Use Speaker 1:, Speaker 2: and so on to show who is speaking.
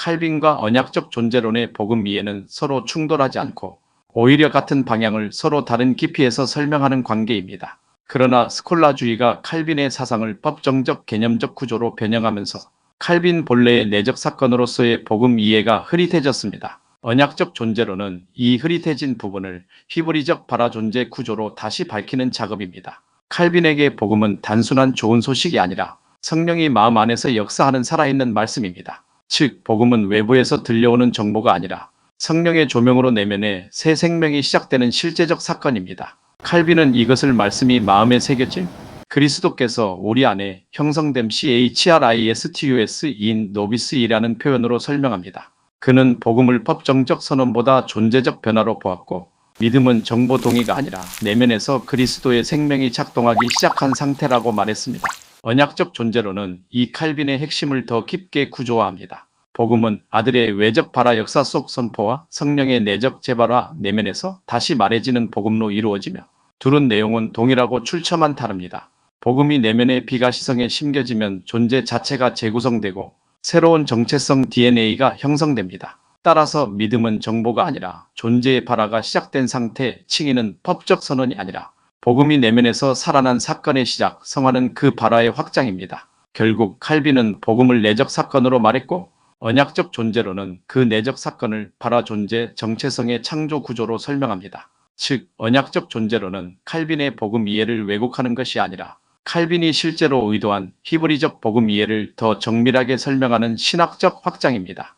Speaker 1: 칼빈과 언약적 존재론의 복음 이해는 서로 충돌하지 않고 오히려 같은 방향을 서로 다른 깊이에서 설명하는 관계입니다. 그러나 스콜라주의가 칼빈의 사상을 법정적 개념적 구조로 변형하면서 칼빈 본래의 내적 사건으로서의 복음 이해가 흐릿해졌습니다. 언약적 존재론은 이 흐릿해진 부분을 히브리적 바라존재 구조로 다시 밝히는 작업입니다. 칼빈에게 복음은 단순한 좋은 소식이 아니라 성령이 마음 안에서 역사하는 살아있는 말씀입니다. 즉, 복음은 외부에서 들려오는 정보가 아니라 성령의 조명으로 내면에 새 생명이 시작되는 실제적 사건입니다. 칼빈은 이것을 말씀이 마음에 새겼지 그리스도께서 우리 안에 형성됨 CHRISTUS인 노비스이라는 표현으로 설명합니다. 그는 복음을 법정적 선언보다 존재적 변화로 보았고 믿음은 정보 동의가 아니라 내면에서 그리스도의 생명이 작동하기 시작한 상태라고 말했습니다. 언약적 존재로는 이 칼빈의 핵심을 더 깊게 구조화합니다. 복음은 아들의 외적 발화 역사 속 선포와 성령의 내적 재발화 내면에서 다시 말해지는 복음로 이루어지며 둘은 내용은 동일하고 출처만 다릅니다. 복음이 내면의 비가시성에 심겨지면 존재 자체가 재구성되고 새로운 정체성 DNA가 형성됩니다. 따라서 믿음은 정보가 아니라 존재의 발화가 시작된 상태, 칭의는 법적 선언이 아니라 복음이 내면에서 살아난 사건의 시작, 성화는 그 발화의 확장입니다. 결국 칼빈은 복음을 내적 사건으로 말했고 언약적 존재로는 그 내적 사건을 발화 존재 정체성의 창조 구조로 설명합니다. 즉 언약적 존재로는 칼빈의 복음 이해를 왜곡하는 것이 아니라 칼빈이 실제로 의도한 히브리적 복음 이해를 더 정밀하게 설명하는 신학적 확장입니다.